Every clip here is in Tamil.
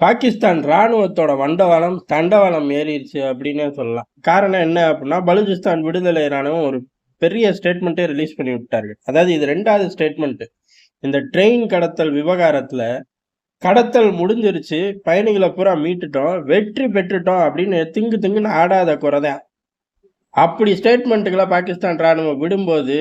பாகிஸ்தான் ராணுவத்தோட வண்டவாளம் தண்டவாளம் ஏறிடுச்சு அப்படின்னே சொல்லலாம். காரணம் என்ன அப்படின்னா பலுச்சிஸ்தான் விடுதலை ராணுவம் ஒரு பெரிய ஸ்டேட்மெண்ட்டே ரிலீஸ் பண்ணி விட்டார்கள். அதாவது இது ரெண்டாவது ஸ்டேட்மெண்ட் இந்த ட்ரெயின் கடத்தல் விவகாரத்தில் கடத்தல் முடிஞ்சிருச்சு பயணிகளை பூரா மீட்டுட்டோம் வெற்றி பெற்றுட்டோம் அப்படின்னு திங்கு திங்குன்னு ஆடாத குறைதான் அப்படி ஸ்டேட்மெண்ட்டுகளை பாகிஸ்தான் ராணுவம் விடும்போது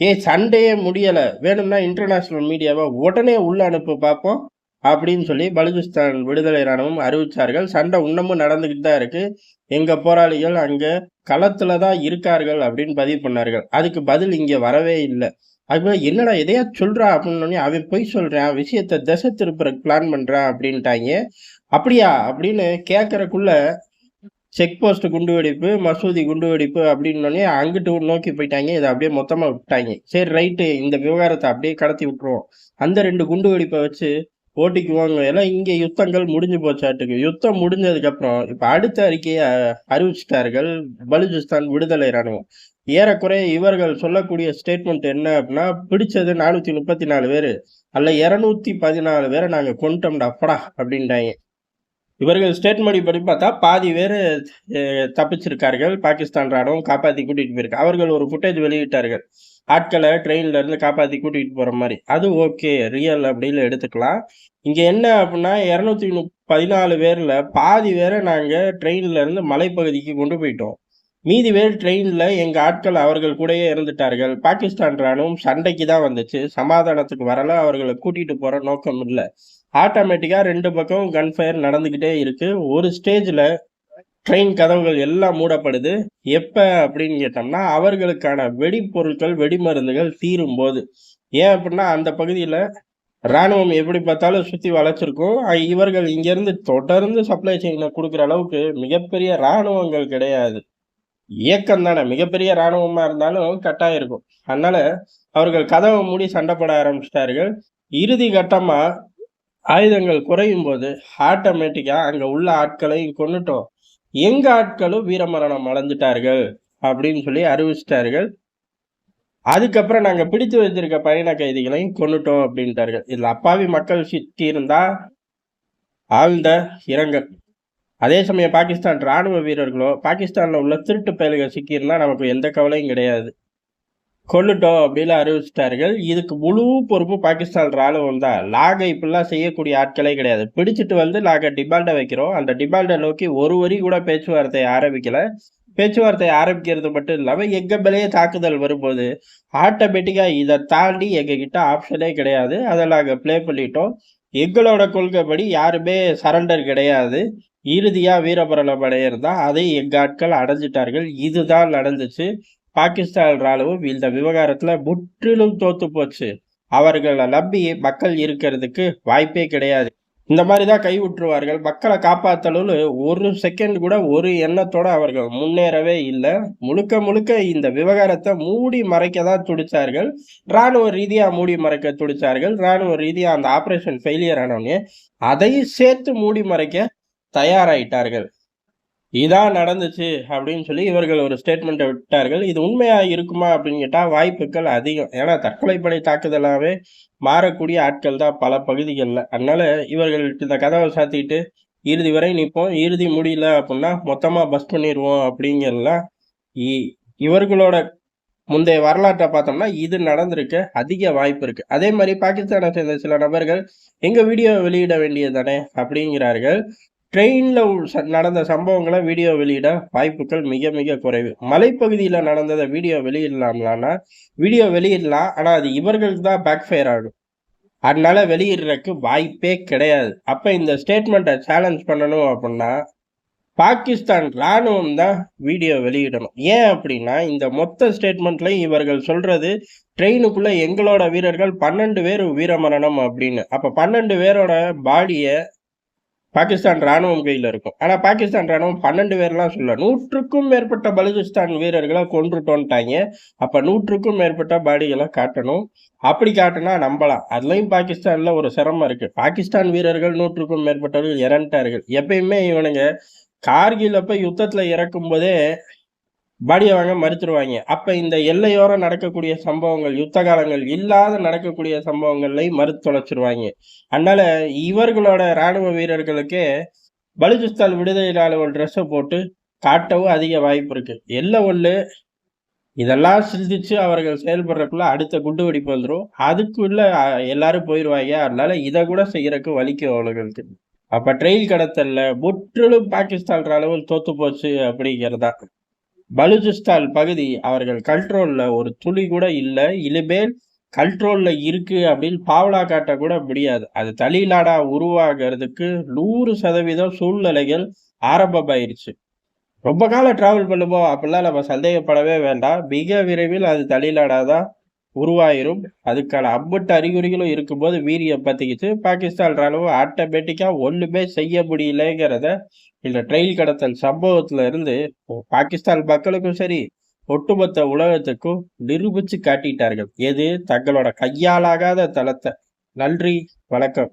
ஏ சண்டையே முடியலை? வேணும்னா இன்டர்நேஷ்னல் மீடியாவை உடனே உள்ள அனுப்பு பார்ப்போம் அப்படின்னு சொல்லி பலுச்சிஸ்தான் விடுதலை இராணுவம் அறிவிச்சார்கள். சண்டை இன்னமும் நடந்துக்கிட்டு தான் இருக்குது எங்கள் போராளிகள் அங்கே களத்தில் தான் இருக்கார்கள் அப்படின்னு பதிவு பண்ணார்கள். அதுக்கு பதில் இங்கே வரவே இல்லை. அது என்னடா எதையா சொல்கிறா அப்படின்னு அவன் போய் சொல்கிறேன் விஷயத்தை திசை திருப்புற பிளான் பண்ணுறான் அப்படின்ட்டாங்க. அப்படியா? அப்படின்னு கேட்குறக்குள்ள செக் போஸ்ட் குண்டு வெடிப்பு மசூதி குண்டு வெடிப்பு அப்படின்னோடனே அங்கிட்டு நோக்கி போயிட்டாங்க. இதை அப்படியே மொத்தமாக விட்டாங்க. சரி ரைட்டு இந்த விவகாரத்தை அப்படியே கடத்தி விட்டுருவோம். அந்த ரெண்டு குண்டு வெடிப்பை வச்சு போட்டிக்கு வாங்க. ஏன்னா இங்கே யுத்தங்கள் முடிஞ்சு போச்சாட்டுக்கு யுத்தம் முடிஞ்சதுக்கப்புறம் இப்போ அடுத்த அறிக்கையை அறிவிச்சிட்டார்கள் பலுச்சிஸ்தான் விடுதலை ராணுவம் ஏறக்குறைய இவர்கள் சொல்லக்கூடிய ஸ்டேட்மெண்ட் என்ன அப்படின்னா பிடிச்சது நானூத்தி முப்பத்தி நாலு பேர் அல்ல இரநூத்தி பதினாலு பேரை நாங்கள் கொண்டோம்டா அப்படா அப்படின்ட்டாங்க. இவர்கள் ஸ்டேட்மெண்ட் படி பார்த்தா பாதி பேர் தப்பிச்சிருக்கார்கள். பாகிஸ்தான் ராணுவம் காப்பாற்றி கூட்டிகிட்டு போயிருக்கு. அவர்கள் ஒரு ஃபுட்டேஜ் வெளியிட்டார்கள். ஆட்களை ட்ரெயின்ல இருந்து காப்பாற்றி கூட்டிகிட்டு போகிற மாதிரி. அது ஓகே ரியல் அப்படின்னு எடுத்துக்கலாம். இங்கே என்ன அப்படின்னா இரநூத்தி பதினாலு பேரில் பாதி பேரை நாங்கள் ட்ரெயின்ல இருந்து மலைப்பகுதிக்கு கொண்டு போயிட்டோம். மீதி பேர் ட்ரெயினில் எங்கள் ஆட்கள் அவர்கள் கூடயே இருந்துட்டார்கள். பாகிஸ்தான் ராணுவம் சண்டைக்கு தான் வந்துச்சு. சமாதானத்துக்கு வரல. அவர்களை கூட்டிகிட்டு போகிற நோக்கம் இல்லை. ஆட்டோமேட்டிக்காக ரெண்டு பக்கம் கன் ஃபயர் நடந்துக்கிட்டே இருக்குது ஒரு ஸ்டேஜில் ட்ரெயின் கதவுகள் எல்லாம் மூடப்படுது. எப்போ அப்படின்னு கேட்டோம்னா அவர்களுக்கான வெடிப்பொருட்கள் வெடிமருந்துகள் தீரும் போது. ஏன் அப்படின்னா அந்த பகுதியில் ராணுவம் எப்படி பார்த்தாலும் சுற்றி வளைச்சிருக்கும் இவர்கள் இங்கேருந்து தொடர்ந்து சப்ளை செயினை கொடுக்குற அளவுக்கு மிகப்பெரிய ராணுவங்கள் கிடையாது. இயக்கம் தானே. மிகப்பெரிய இராணுவமாக இருந்தாலும் கட்டாயம் இருக்கும். அதனால அவர்கள் கதவை மூடி சண்டைப்பட ஆரம்பிச்சிட்டார்கள். இறுதி கட்டமாக ஆயுதங்கள் குறையும் போது ஆட்டோமேட்டிக்காக அங்கே உள்ள ஆட்களையும் கொண்டுட்டோம் எங்க ஆட்களும் வீரமரணம் அடைஞ்சிட்டார்கள் அப்படின்னு சொல்லி அறிவிச்சிட்டார்கள். அதுக்கப்புறம் நாங்கள் பிடித்து வச்சிருக்க பயண கைதிகளையும் கொண்டுட்டோம் அப்படின்ட்டார்கள். இதில் அப்பாவி மக்கள் சிக்கி ஆழ்ந்த இரங்கல். அதே சமயம் பாகிஸ்தான் ராணுவ வீரர்களோ பாகிஸ்தானில் உள்ள திருட்டு பயல்கள் சிக்கியிருந்தால் நமக்கு எந்த கவலையும் கிடையாது. கொல்லுட்டோம் அப்படின்னு அறிவிச்சிட்டார்கள். இதுக்கு முழு பொறுப்பு பாகிஸ்தான் ராணுவம் தான். லாகை இப்படிலாம் செய்யக்கூடிய ஆட்களே கிடையாது. பிடிச்சிட்டு வந்து நாங்கள் டிபால்ட்டை வைக்கிறோம். அந்த டிபால்ட்டை நோக்கி ஒரு வரி கூட பேச்சுவார்த்தை ஆரம்பிக்கல. பேச்சுவார்த்தை ஆரம்பிக்கிறது மட்டும் இல்லாமல் எங்க மேலேயே தாக்குதல் வரும்போது ஆட்டோமேட்டிக்காக இதை தாண்டி எங்ககிட்ட ஆப்ஷனே கிடையாது. அதை நாங்கள் ப்ளே பண்ணிட்டோம். எங்களோட கொள்கைப்படி யாருமே சரண்டர் கிடையாது. இறுதியாக வீரபரணம் அடையிறதா அதை எங்கள் ஆட்கள் அடைஞ்சிட்டார்கள். இதுதான் நடந்துச்சு. பாகிஸ்தான் ராணுவம் இந்த விவகாரத்தில் முற்றிலும் தோத்து போச்சு. அவர்களை நம்பி மக்கள் இருக்கிறதுக்கு வாய்ப்பே கிடையாது. இந்த மாதிரி தான் கை விட்டுருவார்கள் மக்களை காப்பாற்றணும்னு ஒரு செகண்ட் கூட ஒரு எண்ணத்தோட அவர்கள் முன்னேறவே இல்லை. முழுக்க முழுக்க இந்த விவகாரத்தை மூடி மறைக்க தான் துடிச்சார்கள். ராணுவ ரீதியாக மூடி மறைக்க துடிச்சார்கள். ராணுவ ரீதியாக அந்த ஆப்ரேஷன் ஃபெயிலியர் ஆனவனே அதையும் சேர்த்து மூடி மறைக்க தயாராயிட்டார்கள். இதான் நடந்துச்சு அப்படின்னு சொல்லி இவர்கள் ஒரு ஸ்டேட்மெண்ட்டை விட்டார்கள். இது உண்மையா இருக்குமா அப்படின்னு கேட்டால் வாய்ப்புகள் அதிகம். ஏன்னா தற்கொலை பணி தாக்குதலாகவே மாறக்கூடிய ஆட்கள் தான் பல பகுதிகளில். அதனால இவர்கள் இந்த கதவை சாத்திட்டு இறுதி வரை நிற்போம் இறுதி முடியல அப்படின்னா மொத்தமாக பஸ் பண்ணிடுவோம் அப்படிங்கிறதுலாம் இவர்களோட முந்தைய வரலாற்றை பார்த்தோம்னா இது நடந்திருக்க அதிக வாய்ப்பு இருக்கு. அதே மாதிரி பாகிஸ்தானை சேர்ந்த சில நபர்கள் எங்க வீடியோ வெளியிட வேண்டியது தானே? அப்படிங்கிறார்கள். ட்ரெயினில் நடந்த சம்பவங்களை வீடியோ வெளியிட வாய்ப்புகள் மிக மிக குறைவு. மலைப்பகுதியில் நடந்ததை வீடியோ வெளியிடலாம்லான்னா வீடியோ வெளியிடலாம் ஆனால் அது இவர்களுக்கு தான் பேக் ஃபயர் ஆகும். அதனால வெளியிடுறதுக்கு வாய்ப்பே கிடையாது. அப்போ இந்த ஸ்டேட்மெண்ட்டை சேலஞ்ச் பண்ணணும் அப்படின்னா பாகிஸ்தான் ராணுவம் தான் வீடியோ வெளியிடணும். ஏன் அப்படின்னா இந்த மொத்த ஸ்டேட்மெண்ட்லையும் இவர்கள் சொல்றது ட்ரெயினுக்குள்ள எங்களோட வீரர்கள் பன்னெண்டு பேர் வீரமரணம் அப்படின்னு. அப்போ பன்னெண்டு பேரோட பாடியை பாகிஸ்தான் ராணுவம் கையில் இருக்கும். ஆனால் பாகிஸ்தான் ராணுவம் பன்னெண்டு பேர்லாம் சொல்ல நூற்றுக்கும் மேற்பட்ட பலுச்சிஸ்தான் வீரர்களை கொன்றுட்டோன்ட்டாங்க. அப்போ நூற்றுக்கும் மேற்பட்ட பாடிகளை காட்டணும். அப்படி காட்டினா நம்பலாம். அதுலேயும் பாகிஸ்தானில் ஒரு சிரமம் இருக்குது பாகிஸ்தான் வீரர்கள் நூற்றுக்கும் மேற்பட்டவர்கள் இறந்துட்டார்கள் எப்பயுமே இவனுங்க கார்கில் அப்போ யுத்தத்தில் இறக்கும் போதே பாடியை வாங்க மறுத்துருவாங்க. அப்ப இந்த எல்லையோரம் நடக்கக்கூடிய சம்பவங்கள் யுத்த காலங்கள் இல்லாத நடக்கக்கூடிய சம்பவங்களை மறுத்து தொலைச்சிருவாங்க அதனால இவர்களோட ராணுவ வீரர்களுக்கு பலுஜிஸ்தான் விடுதலை ஒரு ட்ரெஸ்ஸை போட்டு காட்டவும் அதிக வாய்ப்பு இருக்கு. எல்லை ஒன்று இதெல்லாம் சிந்திச்சு அவர்கள் செயல்படுறதுக்குள்ள அடுத்த குண்டு வெடிப்பு வந்துடும் அதுக்குள்ள எல்லாரும் போயிடுவாங்க அதனால இதை கூட செய்யறதுக்கு வலிக்கும் அவர்களுக்கு. அப்ப ட்ரெயில் கடத்தல்ல முற்றிலும் பாகிஸ்தான் ராணுவம் தோத்து போச்சு அப்படிங்கிறதா பலுச்சிஸ்தான் பகுதி அவர்கள் கண்ட்ரோல்ல ஒரு துளி கூட இல்லை இனிமேல் கண்ட்ரோல்ல இருக்கு அப்படின்னு பாவலா காட்ட கூட முடியாது. அது தலிலாடா உருவாகிறதுக்கு நூறு சதவீதம் சூழ்நிலைகள் ஆரம்பமாயிருச்சு. ரொம்ப காலம் டிராவல் பண்ணும்போது அப்படிலாம் நம்ம சந்தேகப்படவே வேண்டாம். மிக விரைவில் அது தலிநாடா தான் உருவாயிரும். அதுக்கான அம்பட்டு அறிகுறிகளும் இருக்கும்போது வீரியம் பத்திக்கிச்சு. பாகிஸ்தான் ராணுவம் ஆட்டோமேட்டிக்கா ஒண்ணுமே செய்ய முடியலங்கிறத இந்த ட்ரெயில் கடத்தல் சம்பவத்துல இருந்து பாகிஸ்தான் மக்களுக்கும் சரி ஒட்டுமொத்த உலகத்துக்கும் நிரூபிச்சு காட்டிட்டார்கள். எது? தங்களோட கையாலாகாத தளத்தை. நன்றி வணக்கம்.